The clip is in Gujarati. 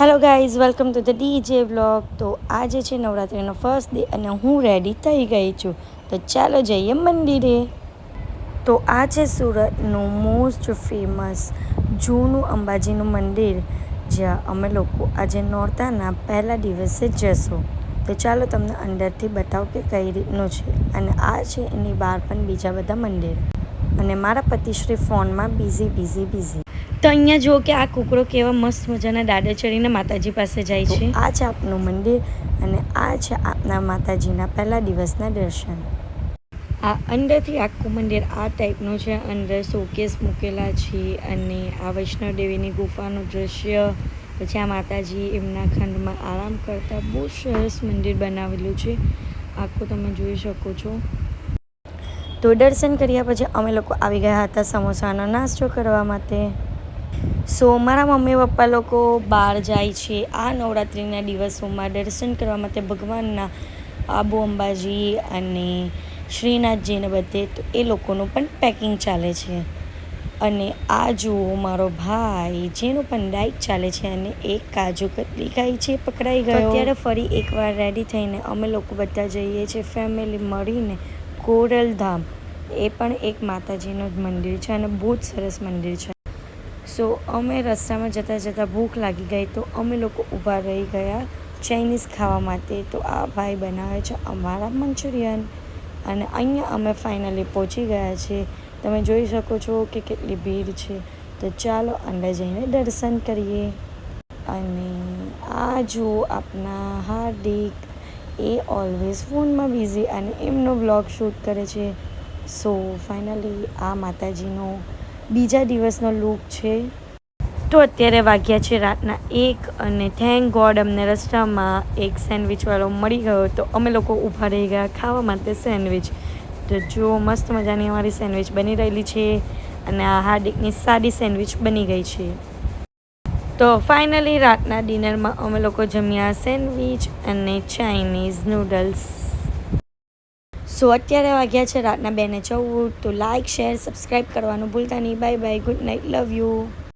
Hello guys welcome to the DJ vlog તો આજે છે નવરાત્રિનો ફર્સ્ટ ડે અને હું રેડી થઈ ગઈ છું. તો ચાલો જઈએ મંદિરે. તો આ છે સુરતનું મોસ્ટ ફેમસ જૂનું અંબાજીનું મંદિર, જ્યાં અમે લોકો આજે નોરતાના પહેલા દિવસે જશું. તો ચાલો તમને અંદરથી બતાવો કે કઈ રીતનું છે. અને આ છે એની બહાર પણ બીજા બધા મંદિર. અને મારા પતિશ્રી ફોનમાં બિઝી બિઝી બિઝી તો અહીંયા જો કે આ કૂકરો કેવા મસ્ત મજાના દાડે ચડીને માતાજી પાસે જાય છે. આ છે આપનું મંદિર અને આ છે આપના માતાજીના પહેલા દિવસના દર્શન. આ અંદરથી આખું મંદિર આ ટાઈપનું છે. અંદર શોકેસ મૂકેલા છે અને આ વૈષ્ણવદેવીની ગુફાનું દ્રશ્ય. પછી આ માતાજી એમના ખંડમાં આરામ કરતા બહુ સરસ મંદિર બનાવેલું છે. આખું તમે જોઈ શકો છો. તો દર્શન કર્યા પછી અમે લોકો આવી ગયા હતા સમોસાનો નાસ્તો કરવા માટે. સો મારા મમ્મી પપ્પા લોકો બહાર જાય છે. આ નવરાત્રિના દિવસોમાં દર્શન કરવા માટે ભગવાનના આબુ અંબાજી અને શ્રીનાથજીને બધે તો એ લોકોનું પણ પેકિંગ ચાલે છે. અને આ જુઓ મારો ભાઈ, જેનો પણ ડાઇટ ચાલે છે અને એક કાજુ કતરી ખાઈ છે, પકડાઈ ગયો. અત્યારે ફરી એકવાર રેડી થઈને અમે લોકો બધા જઈએ છીએ ફેમિલી મળીને કોરલ ધામ એ પણ એક માતાજીનું જ મંદિર છે અને બહુ જ સરસ મંદિર છે. સો અમે રસ્તામાં જતાં જતાં ભૂખ લાગી ગઈ તો અમે લોકો ઊભા રહી ગયા ચાઇનીઝ ખાવા માટે. તો આ ભાઈ બનાવે છે અમારા મંચુરિયન. અને અહીંયા અમે ફાઇનલી પહોંચી ગયા છીએ તમે જોઈ શકો છો કે કેટલી ભીડ છે. તો ચાલો અંદર જઈને દર્શન કરીએ. અને આ જુઓ આપના હાર્દિક. એ ઓલવેઝ ફોનમાં બિઝી અને એમનો બ્લોગ શૂટ કરે છે. સો ફાઇનલી આ માતાજીનો બીજા દિવસનો લુક છે. તો અત્યારે વાગ્યા છે રાતના એક અને થેન્ક ગોડ અમને રસ્તામાં એક સેન્ડવિચવાળો મળી ગયો તો અમે લોકો ઊભા રહી ગયા ખાવા માટે સેન્ડવિચ તો જો મસ્ત મજાની અમારી સેન્ડવિચ બની રહેલી છે અને આ હાર્દિકની સાદી સેન્ડવિચ બની ગઈ છે. તો ફાઇનલી રાતના ડિનરમાં અમે લોકો જમ્યા સેન્ડવિચ અને ચાઇનીઝ નૂડલ્સ સો અત્યારે વાગ્યા છે રાતના બેને જવું, તો લાઇક શેર સબસ્ક્રાઈબ કરવાનું ભૂલતા નહીં. Bye bye good night love you